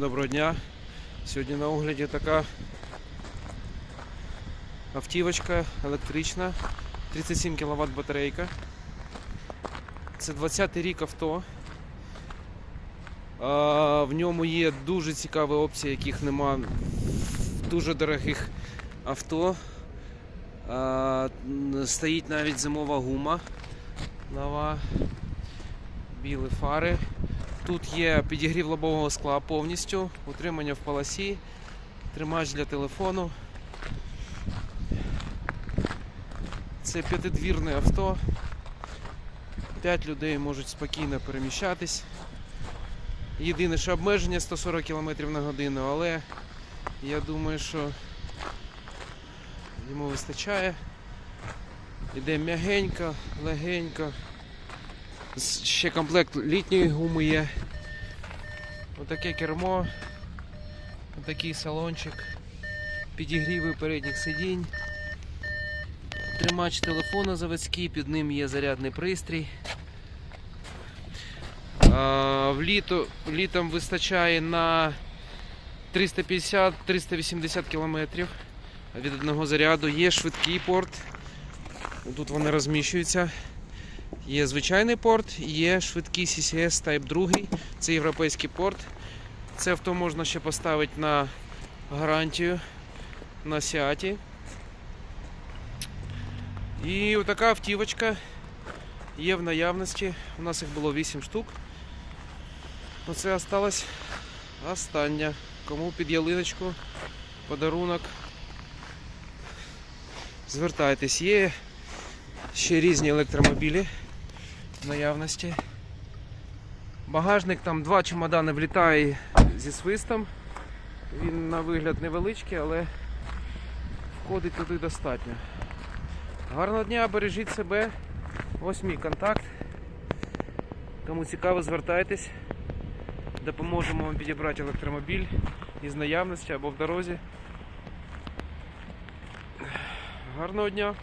Доброго дня. Сьогодні на огляді така автівочка електрична, 37 кВт батарейка. Це 20-й рік авто. В ньому є дуже цікаві опції, яких нема в дуже дорогих авто. Стоїть навіть зимова гума нова, білі фари. Тут є підігрів лобового скла повністю, утримання в полосі, тримач для телефону. Це п'ятидвірне авто. П'ять людей можуть спокійно переміщатись. Єдине, що обмеження 140 км на годину, але я думаю, що йому вистачає. Іде м'ягенько, легенько. Ще комплект літньої гуми є. Отаке кермо, отакий салончик, підігріви передніх сидінь, тримач телефона заводський, під ним є зарядний пристрій. А, в літо, літом вистачає на 350-380 км від одного заряду. Є швидкий порт. Тут вони розміщуються. Є звичайний порт, є швидкий CCS Type 2, це європейський порт. Це авто можна ще поставити на гарантію на Сіаті. І отака автівочка є в наявності. У нас їх було 8 штук. Оце осталась остання. Кому під ялиночку, подарунок. Звертайтесь, є ще різні електромобілі наявності. Багажник там два чемодани влітає зі свистом. Він на вигляд невеличкий, але входить туди достатньо. Гарного дня, бережіть себе. Ось мій контакт. Кому цікаво, звертайтесь. Допоможемо вам підібрати електромобіль із наявності або в дорозі. Гарного дня!